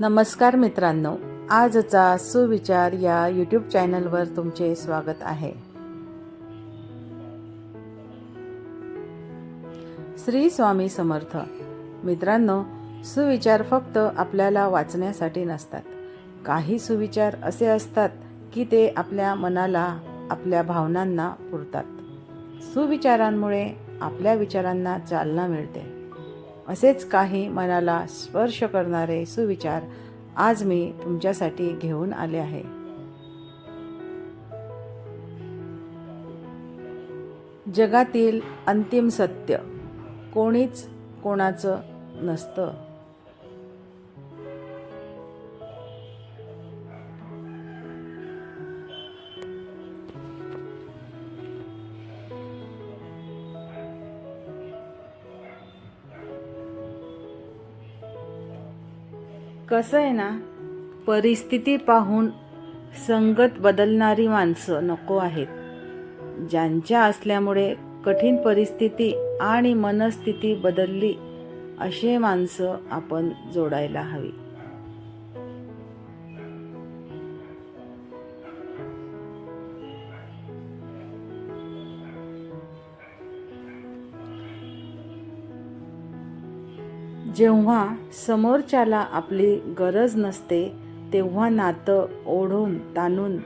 नमस्कार मित्रांनो आजचा सुविचार या यूट्यूब चॅनलवर तुमचे स्वागत आहे. श्री स्वामी समर्थ. मित्रांनो सुविचार फक्त आपल्याला वाचण्यासाठी नसतात. काही सुविचार असे असतात की ते आपल्या मनाला आपल्या भावनांना पुरतात. सुविचारांमुळे आपल्या विचारांना चालना मिळते. असेच काही मनाला स्पर्श करणारे सुविचार आज मी तुमच्यासाठी घेऊन आले आहे. जगातील अंतिम सत्य कोणीच कोणाचं नसतं. कसं आहे ना परिस्थिती पाहून संगत बदलणारी माणसं नको आहेत. ज्यांच्या असल्यामुळे कठीण परिस्थिती आणि मनस्थिती बदलली असे माणसं आपण जोडायला हवी. जेव्हा समोरच्याला आपली गरज नसते तेव्हा नातं ओढून ताणून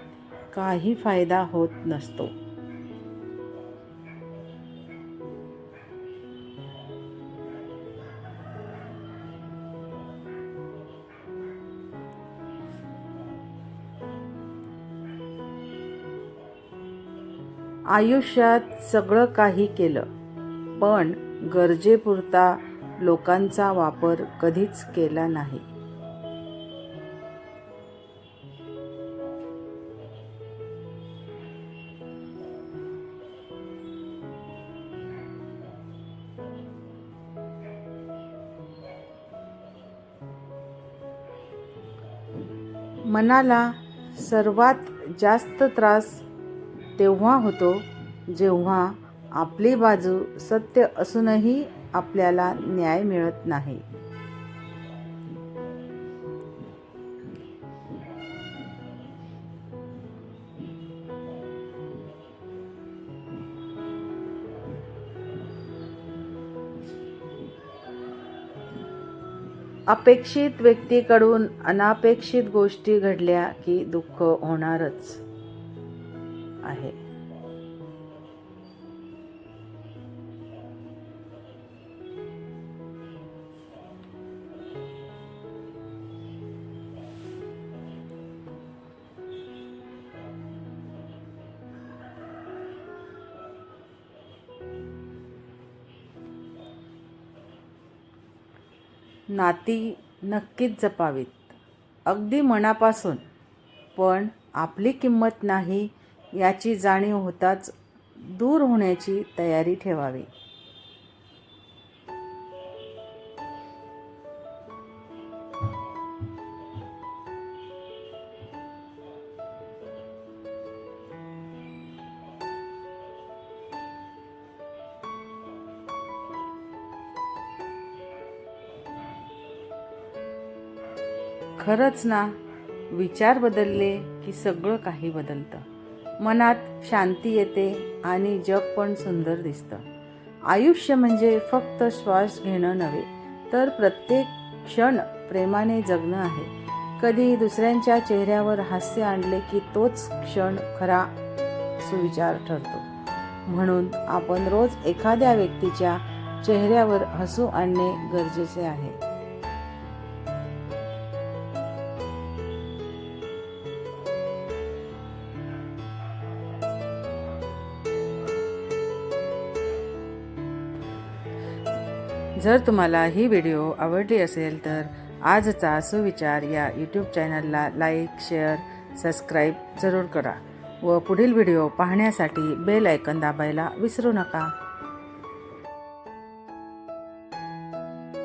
काही फायदा होत नसतो. आयुष्यात सगळं काही केलं पण गरजेपुरता लोकांचा वापर कधीच केला नाही. मनाला सर्वात जास्त त्रास तेव्हा होतो जेव्हा आपली बाजू सत्य असूनही आपल्याला न्याय मिळत नाही. अपेक्षित व्यक्तीकडून अनापेक्षित गोष्टी घडल्या की दुःख होणारच आहे. नाती नक्कीच जपावीत. अगदी मनापासून. पण आपली किंमत नाही याची जाणीव होताच दूर होण्याची तयारी ठेवावी. खरंच ना विचार बदलले की सगळं काही बदलतं. मनात शांती येते आणि जग पण सुंदर दिसतं. आयुष्य म्हणजे फक्त श्वास घेणं नव्हे तर प्रत्येक क्षण प्रेमाने जगणं आहे. कधी दुसऱ्यांच्या चेहऱ्यावर हास्य आणले की तोच क्षण खरा सुविचार ठरतो. म्हणून आपण रोज एखाद्या व्यक्तीच्या चेहऱ्यावर हसू आणणे गरजेचे आहे. जर तुम्हाला ही व्हिडिओ आवडली असेल तर आजचा सुविचार या यूट्यूब चॅनलला लाईक शेअर सबस्क्राईब जरूर करा व पुढील व्हिडिओ पाहण्यासाठी बेल ऐकन दाबायला विसरू नका.